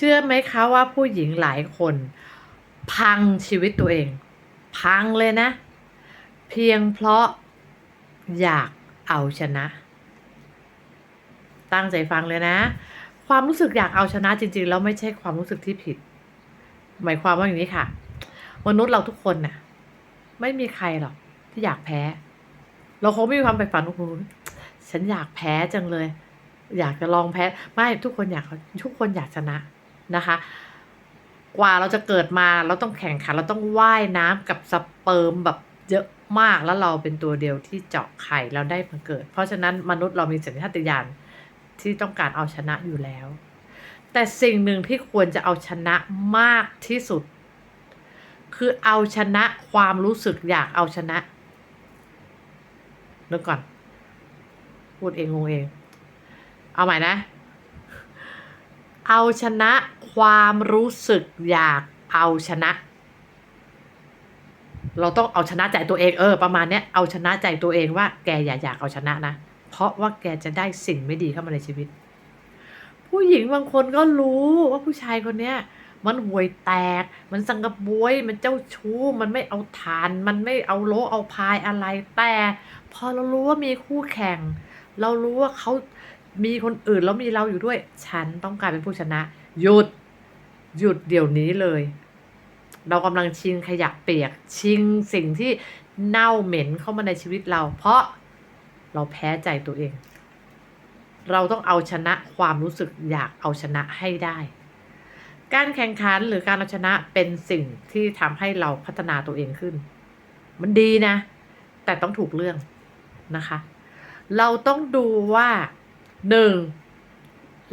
เชื่อไหมคะว่าผู้หญิงหลายคน พังชีวิตตัวเอง พังเลยนะ เพียงเพราะอยากเอาชนะ ตั้งใจฟังเลยนะ ความรู้สึกอยากเอาชนะจริง ๆ แล้วไม่ใช่ความรู้สึกที่ผิด หมายความว่าอย่างนี้ค่ะ มนุษย์เราทุกคนน่ะ ไม่มีใครหรอกที่อยากแพ้ เราคงไม่มีความใฝ่ฝันว่าโอ้โหฉันอยากแพ้จังเลย อยากจะลองแพ้ ไม่ทุกคนอยากทุกคนอยากชนะ นะคะ กว่าเราจะเกิดมาเราต้องแข่งขันเราต้องว่ายน้ำกับสเปิร์มแบบเยอะมากแล้วเราเป็นตัวเดียวที่เจาะไข่เราได้มาเกิด เพราะฉะนั้นมนุษย์เรามีสัญชาตญาณที่ต้องการเอาชนะอยู่แล้ว แต่สิ่งหนึ่งที่ควรจะเอาชนะมากที่สุด คือเอาชนะความรู้สึกอยากเอาชนะนึกก่อน พูดเองงงเอง เอาใหม่นะ เอาชนะ ความรู้สึกอยากเอาชนะ เราต้องเอาชนะใจตัวเองเออ ประมาณเนี้ยเอาชนะใจตัวเองว่าแกอย่าอยากเอาชนะนะ เพราะว่าแกจะได้สิ่งไม่ดีเข้ามาในชีวิต ผู้หญิงบางคนก็รู้ว่าผู้ชายคนเนี้ยมันห่วยแตก มันสังกบวย มันเจ้าชู้ มันไม่เอาทาน มันไม่เอาโลเอาพายอะไร แต่ พอเรารู้ว่ามีคู่แข่ง เรารู้ว่าเขามีคนอื่นแล้วมีเราอยู่ด้วย ฉันต้องการเป็นผู้ชนะ หยุด หยุดเดี๋ยวนี้เลย เรากำลังชิงขยะเปียก ชิงสิ่งที่เน่าเหม็นเข้ามาในชีวิตเรา เพราะเราแพ้ใจตัวเอง เราต้องเอาชนะความรู้สึกอยากเอาชนะให้ได้ การแข่งขันหรือการเอาชนะเป็นสิ่งที่ทำให้เราพัฒนาตัวเองขึ้น มันดีนะ แต่ต้องถูกเรื่องนะคะ เราต้องดูว่าหนึ่ง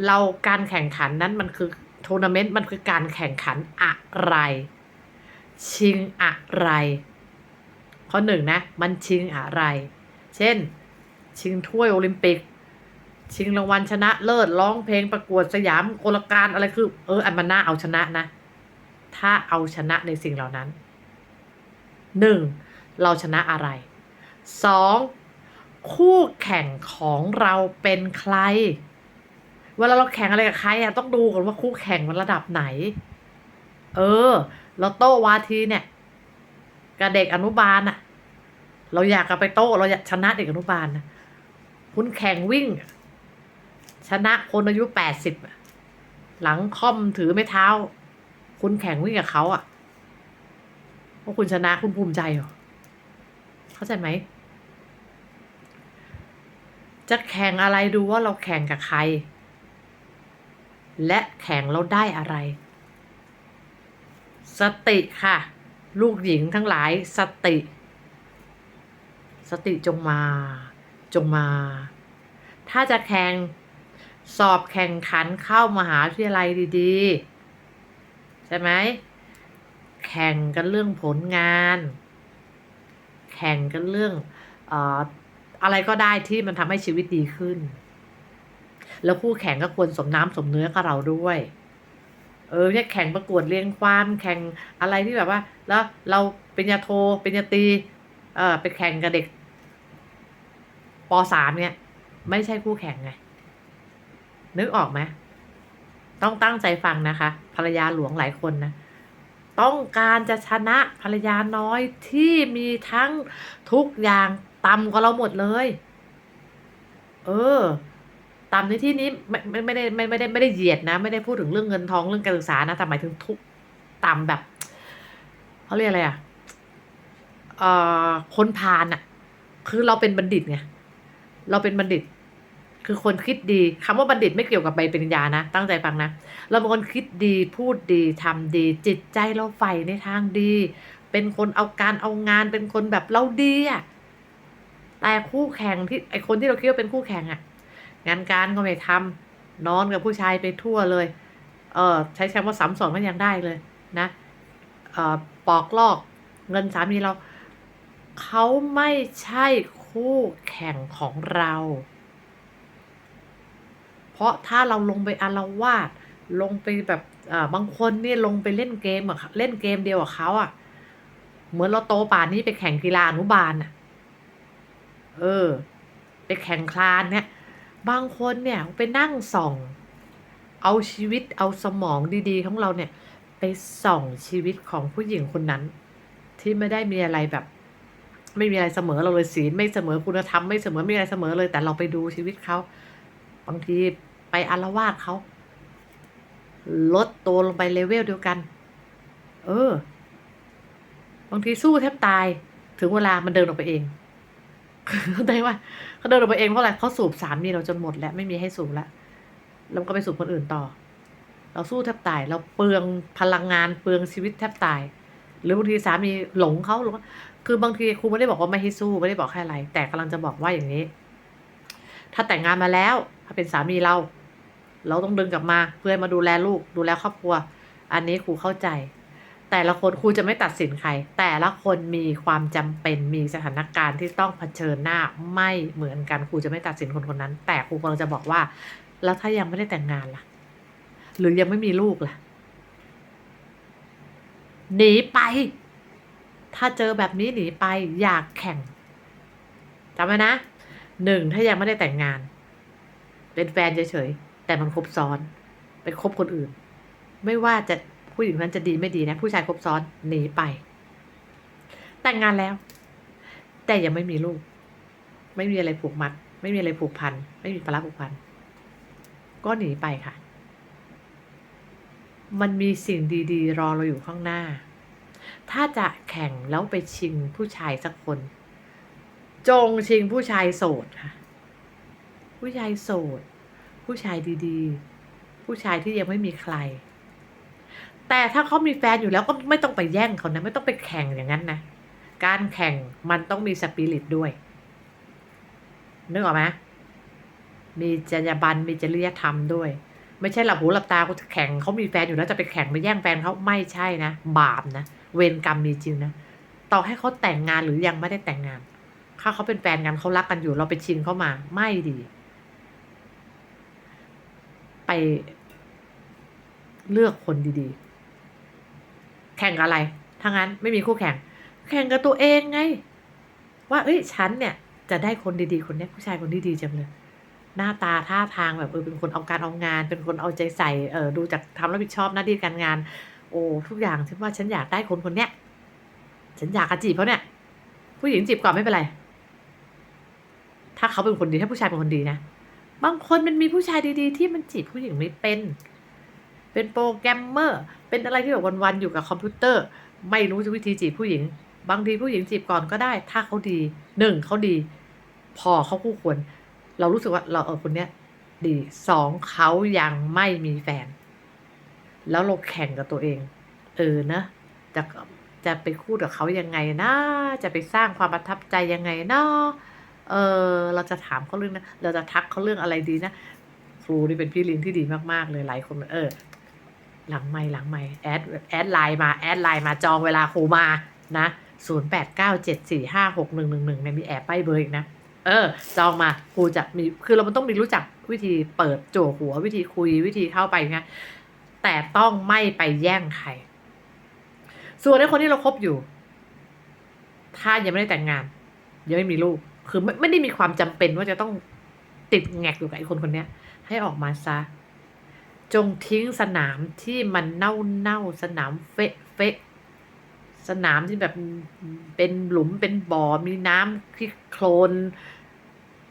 เราการแข่งขันนั้นมันคือ ทัวร์นาเมนต์มันคือการแข่งขันอะไร ชิงอะไร ข้อหนึ่งนะ มันชิงอะไร เช่น ชิงถ้วยโอลิมปิก ชิงรางวัลชนะเลิศร้องเพลงประกวดสยามโกลการอะไรคือ เอออันมันน่าเอาชนะนะ ถ้าเอาชนะในสิ่งเหล่านั้นหนึ่งเราชนะอะไรสองคู่แข่งของเราเป็นใคร เวลาเราแข่งอะไรกับใครอะต้องดูก่อนว่าคู่แข่งมันระดับไหน เออ เราโต้วาทีเนี่ยกับเด็กอนุบาลอะเราอยากจะไปโต้เราอยากชนะเด็กอนุบาลนะคุณแข่งวิ่ง ชนะคนอายุแปดสิบหลังค่อมถือไม้เท้า คุณแข่งวิ่งกับเขาอะว่าะคุณชนะคุณภูมิใจเหรอเข้าใจไหมจะแข่งอะไรดูว่าเราแข่งกับใคร และแข่งเราได้อะไร สติค่ะ ลูกหญิงทั้งหลายสติ สติจงมา จงมา ถ้าจะแข่งสอบแข่งขันเข้ามหาวิทยาลัยดีๆ ใช่ไหม แข่งกันเรื่องผลงาน แข่งกันเรื่องอออะไรก็ได้ที่มันทำให้ชีวิตดีขึ้น แล้วคู่แข่งก็ควรสมน้ำสมเนื้อกับเราด้วย เออเนี่ยแข่งประกวดเรียงความแข่งอะไรที่แบบว่า แล้วเราเป็นยาโทเป็นยาตีเออไปแข่งกับเด็กปสามเนี่ย ไม่ใช่คู่แข่งไง นึกออกไหมต้องตั้งใจฟังนะคะ ภรรยาหลวงหลายคนนะต้องการจะชนะภรรยาน้อยที่มีทั้งทุกอย่างต่ำกว่าเราหมดเลย เออ ต่ำในที่นี้ไม่ไม่ได้ไม่ไม่ได้ไม่ได้เหยียดนะ ไม่ได้พูดถึงเรื่องเงินทองเรื่องการศึกษานะแต่หมายถึงทุกต่ำแบบเขาเรียกอะไรอะเอ่อคนพาลอะ คือเราเป็นบัณฑิตไงเราเป็นบัณฑิต คือคนคิดดีคำว่าบัณฑิตไม่เกี่ยวกับใบปริญญานะ ตั้งใจฟังนะ เราเป็นคนคิดดีพูดดีทำดี จิตใจเราใฝ่ในทางดี เป็นคนเอาการเอางานเป็นคนแบบเราดีอะแต่คู่แข่งที่ไอคนที่เราคิดว่าเป็นคู่แข่งอะ งานการก็ไม่ทำนอนกับผู้ชายไปทั่วเลย เออใช้คำว่าสามสองก็ยังได้เลยนะเออปอกลอกเงินสามีเรา เขาไม่ใช่คู่แข่งของเรา เพราะถ้าเราลงไปอาละวาดลงไปแบบอ่าบางคนเนี่ยลงไปเล่นเกมอะเล่นเกมเดียวกับเขาอะเหมือนเราโตป่านนี้ไปแข่งกีฬาอนุบาลอะเออ ไปแข่งคลานเนี่ย บางคนเนี่ยไปนั่งส่อง เอาชีวิตเอาสมองดีๆของเราเนี่ย ไปส่องชีวิตของผู้หญิงคนนั้น ที่ไม่ได้มีอะไรแบบ ไม่มีอะไรเสมอเราเลยศีลไม่เสมอคุณธรรมไม่เสมอไม่มีอะไรเสมอเลย แต่เราไปดูชีวิตเขาบางทีไปอารวาสเขาลดตัวลงไปเลเวลเดียวกัน เออ บางทีสู้แทบตาย ถึงเวลามันเดินออกไปเองเข้าใจว่า เขาเดินออกไปเองเพราะอะไรเขาสูบสามีเราจนหมดแล้วไม่มีให้สูบแล้วแล้วก็ไปสูบคนอื่นต่อ เราสู้แทบตาย เราเปลืองพลังงานเปลืองชีวิตแทบตาย หรือบางทีสามีหลงเขาหรือว่าคือบางทีครูไม่ได้บอกว่าไม่ให้สู้ไม่ได้บอกแค่อะไร แต่กำลังจะบอกว่าอย่างนี้ ถ้าแต่งงานมาแล้ว ถ้าเป็นสามีเรา เราต้องดึงกลับมาเพื่อมาดูแลลูกดูแลครอบครัว อันนี้ครูเข้าใจ แต่ละคนครูจะไม่ตัดสินใคร แต่ละคนมีความจำเป็นมีสถานการณ์ที่ต้องเผชิญหน้าไม่เหมือนกันครูจะไม่ตัดสินคนคนนั้น แต่ครูกำลังจะบอกว่า แล้วถ้ายังไม่ได้แต่งงานล่ะ หรือยังไม่มีลูกล่ะหนีไป ถ้าเจอแบบนี้หนีไปอยากแข่งจำไว้นะหนึ่งถ้ายังไม่ได้แต่งงาน เป็นแฟนเฉยๆแต่มันครบซ้อนเป็นคบคนอื่น ไม่ว่าจะ ผู้หญิงคนนั้นจะดีไม่ดีนะ ผู้ชายครบซ้อนหนีไป แต่งงานแล้ว แต่ยังไม่มีลูก ไม่มีอะไรผูกมัด ไม่มีอะไรผูกพัน ไม่มีปลาผูกพัน ก็หนีไปค่ะ มันมีสิ่งดีๆ รอเราอยู่ข้างหน้า ถ้าจะแข่งแล้วไปชิงผู้ชายสักคน จงชิงผู้ชายโสดค่ะ ผู้ชายโสด ผู้ชายดีๆ ผู้ชายที่ยังไม่มีใคร แต่ถ้าเขามีแฟนอยู่แล้วก็ไม่ต้องไปแย่งเขานะ ไม่ต้องไปแข่งอย่างนั้นนะ การแข่งมันต้องมีสปิริตด้วย นึกออกไหมมีจรรยาบรรณมีจริยธรรมด้วย ไม่ใช่หลับหูหลับตากูจะแข่งเขามีแฟนอยู่แล้วจะไปแข่งไปแย่งแฟนเขาไม่ใช่นะ บาปนะ เวรกรรมมีจริงนะ ต่อให้เขาแต่งงานหรือยังไม่ได้แต่งงาน ถ้าเขาเป็นแฟนกันเขารักกันอยู่ เราไปชิงเขามา ไม่ดี ไปเลือกคนดีๆ แข่งกับอะไรถ้างั้นไม่มีคู่แข่ง แข่งกับตัวเองไง ว่า เอ้ยฉันเนี่ยจะได้คนดีๆคนเนี้ยผู้ชายคนที่ดีจังเลย หน้าตาท่าทางแบบเออเป็นคนเอาการเอางาน เป็นคนเอาใจใส่เออดูจากทำรับผิดชอบหน้าที่การงาน โอ้ทุกอย่างฉันว่าฉันอยากได้คนคนเนี้ยฉันอยากจีบเขาเนี่ย ผู้หญิงจีบก่อนไม่เป็นไร ถ้าเขาเป็นคนดีถ้าผู้ชายเป็นคนดีนะบางคนมันมีผู้ชายดีๆ ที่มันจีบผู้หญิงไม่เป็น เป็นโปรแกรมเมอร์ เป็นอะไรที่แบบวันๆอยู่กับคอมพิวเตอร์ ไม่รู้วิธีจีบผู้หญิง บางทีผู้หญิงจีบก่อนก็ได้ ถ้าเขาดีหนึ่งเขาดี พอเขาคู่ควร เรารู้สึกว่าเราเออคนเนี้ยดีสองเขายังไม่มีแฟน แล้วเราแข่งกับตัวเอง เออนะจะจะไปคู่กับเขายังไงนะ จะไปสร้างความประทับใจยังไงนะเออเราจะถามเขาเรื่องนะเราจะทักเขาเรื่องอะไรดีนะ ครูนี่เป็นพี่ลี้ยงที่ดีมากๆเลยหลายคนเออ หลังไม่หลังไม่แอดแอดไลน์มาแอดไลน์มาจองเวลาครูมานะศูนย์แปดเก้าเจ็ดสี่ห้าหกหนึ่งหนึ่งหนึ่งเนี่ยมีแอบป้ายเบอร์อีกนะ เออ จองมาครูจะมีคือเรามันต้องมีรู้จักวิธีเปิดโจหัววิธีคุยวิธีเข้าไปไงแต่ต้องไม่ไปแย่งใคร ส่วนในคนที่เราคบอยู่ ถ้ายังไม่ได้แต่งงาน ยังไม่มีลูก คือไม่ไม่ได้มีความจำเป็นว่าจะต้องติดแงกอยู่กับไอ้คนคนนี้ให้ออกมาซะ จงทิ้งสนามที่มันเน่าเน่าสนามเฟะเฟะสนามที่แบบเป็นหลุมเป็นบ่อมีน้ำที่โคลน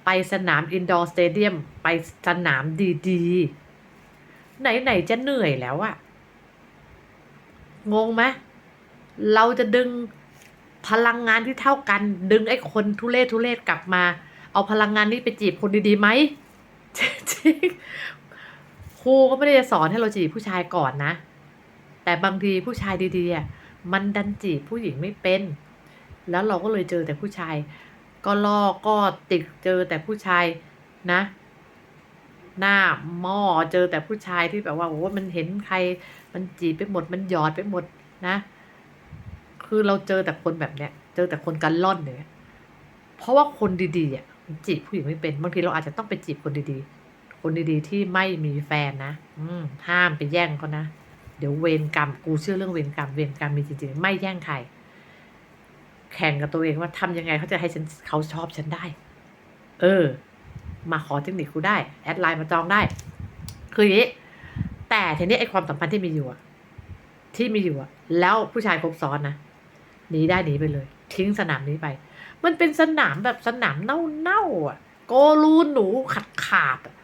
ไปสนามอินดอร์สเตเดียมไปสนามดีๆ ไหน ๆ จะเหนื่อยแล้วอะงงไหมเราจะดึงพลังงานที่เท่ากัน ดึงไอ้คนทุเลศทุเลศกลับมา เอาพลังงานนี้ไปจีบคนดีๆไหมจริง รูก็ไม่ได้จะสอนให้เราจีบผู้ชายก่อนนะ แต่บางทีผู้ชายดีๆอะมันดันจีบผู้หญิงไม่เป็น แล้วเราก็เลยเจอแต่ผู้ชาย ก็ล่อก็ติดเจอแต่ผู้ชายนะ หน้าหม้อเจอแต่ผู้ชายที่แบบว่าโอ้โหมันเห็นใคร มันจีบไปหมด มันหยอดไปหมดนะ คือเราเจอแต่คนแบบเนี้ย เจอแต่คนกันล่อนเนี่ยเพราะว่าคนดีๆอะจีบผู้หญิงไม่เป็นบางทีเราอาจจะต้องไปจีบคนดีๆ คนดีๆที่ไม่มีแฟนนะ อืห้ามไปแย่งเขานะ เดี๋ยวเวรกรรม กูเชื่อเรื่องเวรกรรม เวรกรรมมีจริงๆ ไม่แย่งใคร แข่งกับตัวเองว่าทำยังไงเขาจะให้ฉันเขาชอบฉันได้ เออ มาขอเทคนิคกูได้ แอดไลน์มาจองได้ คืออย่างนี้ แต่ทีนี้ไอ้ความสัมพันธ์ที่มีอยู่อะที่มีอยู่อะแล้วผู้ชายครบซ้อนนะหนีได้หนีไปเลย ทิ้งสนามนี้ไป มันเป็นสนามแบบสนามเน่าๆอะ โกลูนหนูขาดขาดๆอะ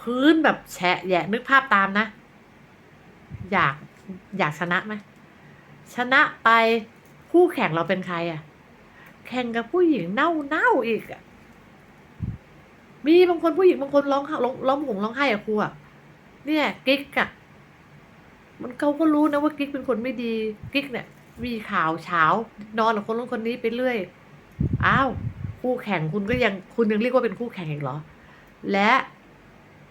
พื้นแบบแฉะแยะนึกภาพตามนะ อยากอยากชนะไหมชนะไปคู่แข่งเราเป็นใครอะแข่งกับผู้หญิงเน่าเน่าอีกอะมีบางคนผู้หญิงบางคนร้องร้องร้องห่มร้องไห้อะครูอะเนี่ยกิ๊กอะมันเขาก็รู้นะว่ากิ๊กเป็นคนไม่ดีกิ๊กเนี่ยมีข่าวเช้านอนกับคนนู้นคนนี้ไปเรื่อยอ้าวคู่แข่งคุณก็ยังคุณยังเรียกว่าเป็นคู่แข่งอีกเหรอ และ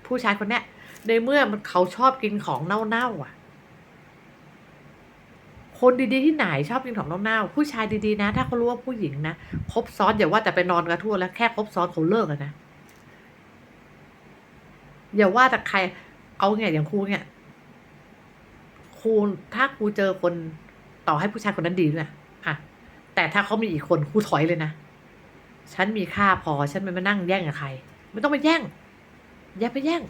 ผู้ชายคนเนี้ยในเมื่อมันเขาชอบกินของเน่าๆอะ คนดีๆที่ไหนชอบกินของเน่าๆผู้ชายดีๆนะ ถ้าเขารู้ว่าผู้หญิงนะคบซ้อนอย่าว่าแต่ไปนอนกันทั่วแล้วแค่คบซ้อนเขาเลิกนะอย่าว่าแต่ใคร เอาไงอย่างครูเนี่ยครูถ้าครูเจอคนต่อให้ผู้ชายคนนั้นดีด้วยอะแต่ถ้าเขามีอีกคนครูถอยเลยนะฉันมีค่าพอฉันไม่มานั่งแย่งกับใคร ไม่ต้องไปแย่ง อย่าไปแย่ง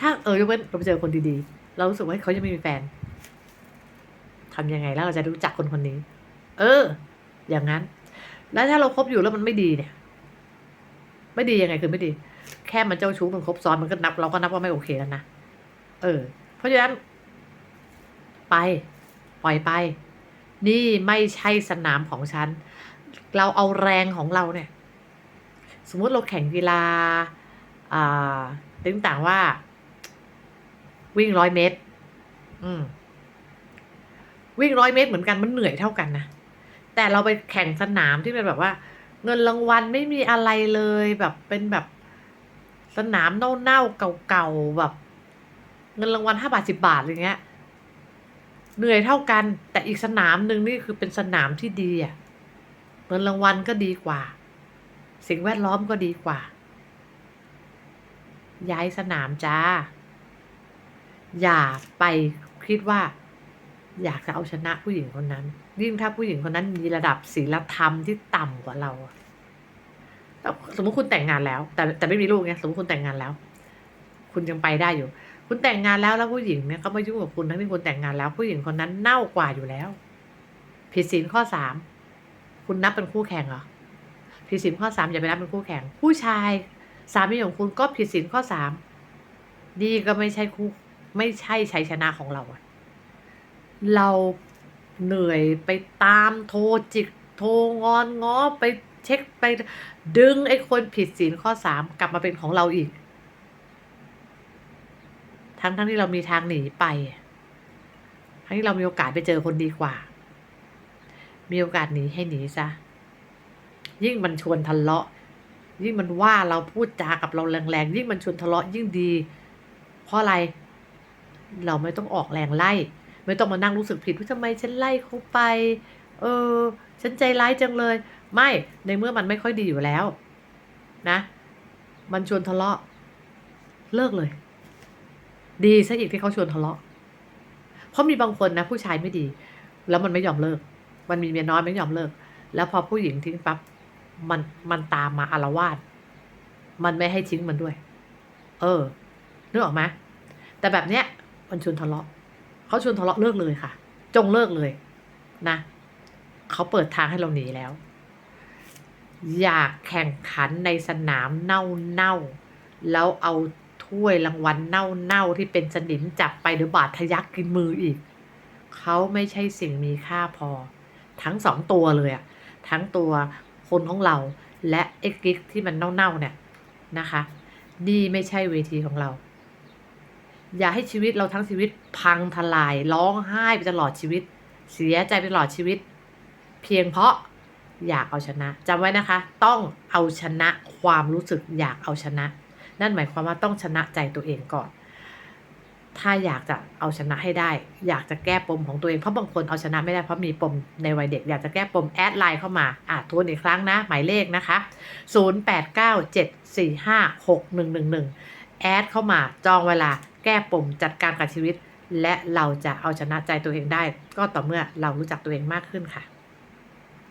ถ้าเออยกเว้นเราไปเจอคนดีๆ เรารู้สึกว่าเขายังไม่มีแฟนทำยังไงแล้วเราจะรู้จักคนคนนี้ เออ อย่างนั้น แล้วถ้าเราคบอยู่แล้วมันไม่ดีเนี่ย ไม่ดียังไงคือไม่ดี แค่มันเจ้าชู้มันคบซ้อนมันก็นับ เราก็นับว่าไม่โอเคแล้วนะ เออ เพราะฉะนั้น ไป ปล่อยไป นี่ไม่ใช่สนามของฉัน เราเอาแรงของเราเนี่ย สมมุติเราแข่งกีฬาอ่าตึงต่างว่า วิ่งร้อยเมตร อืม วิ่งร้อยเมตรเหมือนกันมันเหนื่อยเท่ากันนะแต่เราไปแข่งสนามที่เป็นแบบว่า เงินรางวัลไม่มีอะไรเลยแบบเป็นแบบสนามเน่าๆเก่าๆแบบ เงินรางวัลห้าบาทสิบาทอะไรเงี้ย เหนื่อยเท่ากัน แต่อีกสนามหนึ่งนี่คือเป็นสนามที่ดีอะเงินรางวัลก็ดีกว่า สิ่งแวดล้อมก็ดีกว่า ย้ายสนามจ้า อย่าไปคิดว่า อยากจะเอาชนะผู้หญิงคนนั้น ยิ่งถ้าผู้หญิงคนนั้นมีระดับศีลธรรมที่ต่ำกว่าเราสมมติคุณแต่งงานแล้ว แต่แต่ไม่มีลูกไงสมมติคุณแต่งงานแล้ว คุณยังไปได้อยู่ คุณแต่งงานแล้วแล้วผู้หญิงเนี่ยก็มายุ่งกับคุณทั้งที่คุณแต่งงานแล้ว ผู้หญิงคนนั้นเน่ากว่าอยู่แล้ว ผิดศีลข้อสามคุณนับเป็นคู่แข่งเหรอ ผิดศีลข้อสามอย่าไปนับเป็นคู่แข่ง ผู้ชายสามีของคุณก็ผิดศีลข้อสามดีก็ไม่ใช่คู่ไม่ใช่ชัยชนะของเราอะเราเหนื่อยไปตามโทรจิกโทรงอนง้อไปเช็คไปดึงไอ้คนผิดศีลข้อสามกลับมาเป็นของเราอีก ทั้งทั้งที่เรามีทางหนีไป ทั้งที่เรามีโอกาสไปเจอคนดีกว่า มีโอกาสหนีให้หนีซะ ยิ่งมันชวนทะเลาะ ยิ่งมันว่าเราพูดจากับเราแรงๆยิ่งมันชวนทะเลาะยิ่งดี เพราะอะไร เราไม่ต้องออกแรงไล่ ไม่ต้องมานั่งรู้สึกผิดว่าทำไมฉันไล่เขาไป เออ ฉันใจร้ายจังเลย ไม่ในเมื่อมันไม่ค่อยดีอยู่แล้ว นะ มันชวนทะเลาะ เลิกเลย ดีซะอีกที่เขาชวนทะเลาะเพราะมีบางคนนะผู้ชายไม่ดี แล้วมันไม่ยอมเลิก มันมีเมียน้อยไม่ยอมเลิก แล้วพอผู้หญิงทิ้งปั๊บ มันมันตามมาอารวาสมันไม่ให้ทิ้งมันด้วย เออนึกออกไหมแต่แบบเนี้ยมันชวนทะเลาะเขาชวนทะเลาะเลิกเลยค่ะ จงเลิกเลยนะเขาเปิดทางให้เราหนีแล้ว อยากแข่งขันในสนามเน่าเน่าๆแล้วเอาถ้วยรางวัลเน่าเน่าๆที่เป็นสนิมจับไปหรือบาดทะยักกินมืออีก เขาไม่ใช่สิ่งมีค่าพอ ทั้งสองตัวเลยอะทั้งตัว คนของเรา และไอ้กิ๊กที่มันเน่าๆเนี่ยนะคะ นี่ไม่ใช่เวทีของเรา อย่าให้ชีวิตเราทั้งชีวิตพังทลายร้องไห้ไปตลอดชีวิต เสียใจไปตลอดชีวิต เพียงเพราะอยากเอาชนะจำไว้นะคะ ต้องเอาชนะความรู้สึกอยากเอาชนะ นั่นหมายความว่าต้องชนะใจตัวเองก่อน ถ้าอยากจะเอาชนะให้ได้ อยากจะแก้ปมของตัวเอง เพราะบางคนเอาชนะไม่ได้เพราะมีปมในวัยเด็ก อยากจะแก้ปมแอดไลน์เข้ามาอะทวนอีกครั้งนะ หมายเลขนะคะ 0897456111 แอดเข้ามาจองเวลาแก้ปมจัดการกับชีวิต และเราจะเอาชนะใจตัวเองได้ ก็ต่อเมื่อเรารู้จักตัวเองมากขึ้นค่ะ